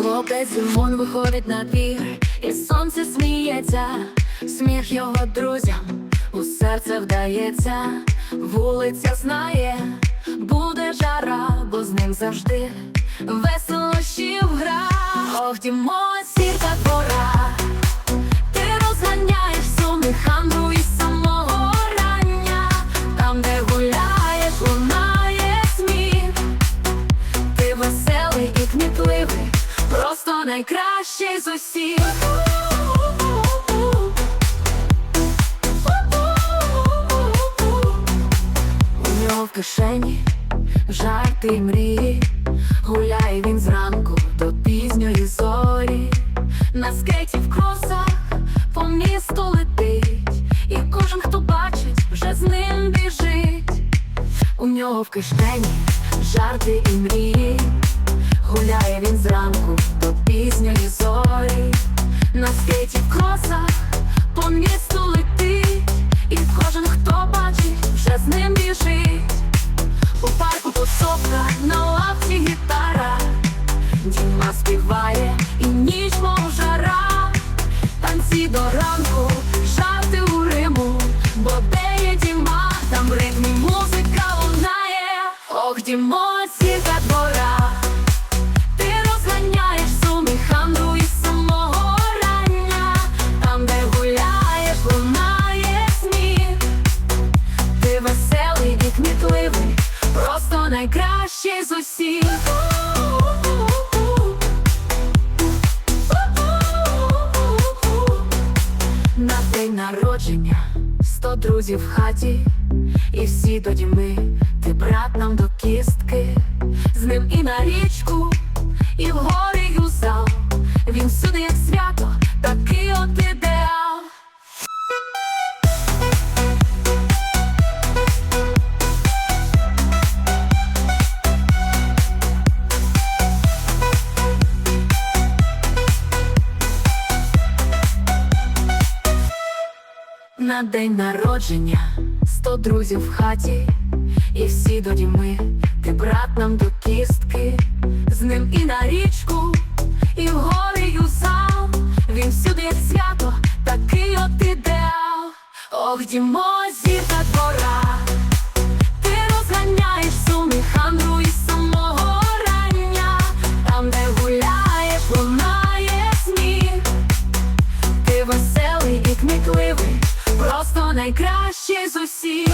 Хлопець Димон виходить на двір, і сонце сміється, сміх його друзям у серце вдається, вулиця знає, буде жара, бо з ним завжди веселощів гра. Ох, Дімон, найкращий з усіх. У нього в кишені жарти й мрії, гуляє він зранку до пізньої зорі, на скейті в кросах по місту летить, і кожен, хто бачить, вже з ним біжить. У нього в кишені жарти і мрії, гуляє він зранку до пізньої зорі, на скейті в кросах по місту летить, і кожен, хто бачить, вже з ним біжить. У парку тусовка, на лавці гітара, Діма співає і ніч мов жара, танці до ранку, жарти у Риму, бо де є Діма, там в ритмі музика лунає. Ох, Дімо, народження сто друзів в хаті, і всі тоді ми, ти брат нам до кістки, з ним і на річку, На день народження сто друзів в хаті, і всі до діми, ти брат нам до кістки, з ним і на річку, і в гори, і у зал. Він всюди як свято, такий от ідеал. Ох, дімо, найкращий з усіх.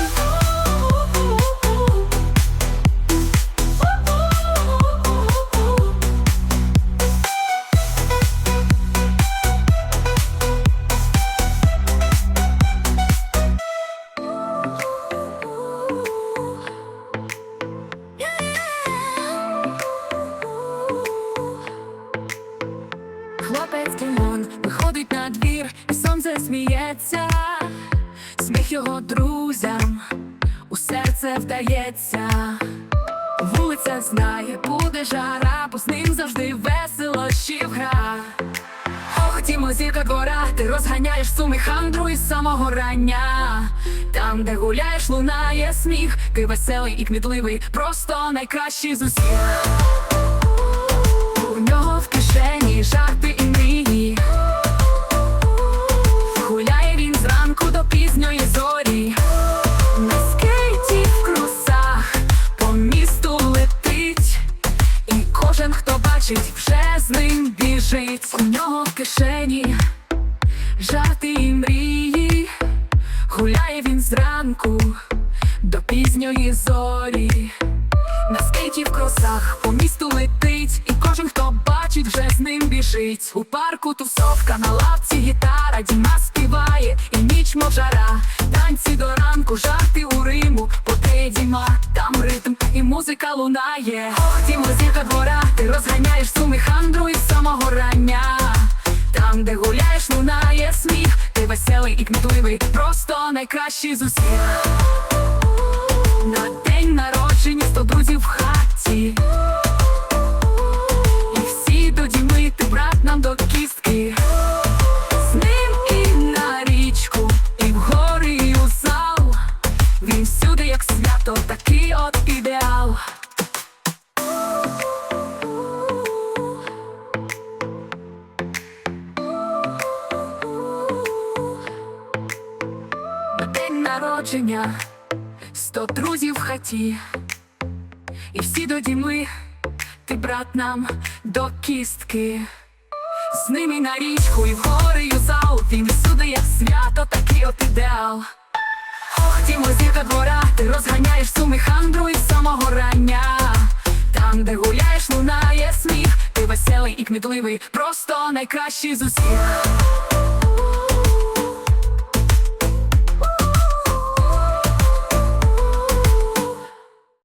Хлопець Дімон виходить на двір, і сонце сміється, його друзям у серце вдається. Вулиця знає, буде жара, бо з ним завжди весело гра. Ох, Дімо, зірка двора, ти розганяєш суми хандру із самого рання. Там, де гуляєш, лунає сміх, ти веселий і кмітливий, просто найкращий з усіх. Гуляє він зранку до пізньої зорі. На скейті в кросах по місту летить, і кожен, хто бачить, вже з ним біжить. У парку тусовка, на лавці гітара, Діма співає, і ніч мов жара. Танці до ранку, жарти у Риму, поте Діма, там ритм і музика лунає. Дімо, зірка двора, ти розганяєш суми хандру із самого рання. Там, де гуляєш, лунає сміх, веселий і кмітливий, просто найкращий з усіх. На день народження сто друзів в хаті. Народження, сто друзів в хаті, і всі до діми, ти брат нам до кістки. З ними на річку і в гори юзал Він всюди як свято, такий от ідеал. Ох, ті музика двора, ти розганяєш суми хандру із самого рання. Там, де гуляєш, лунає сміх. Ти веселий і кмітливий, просто найкращий з усіх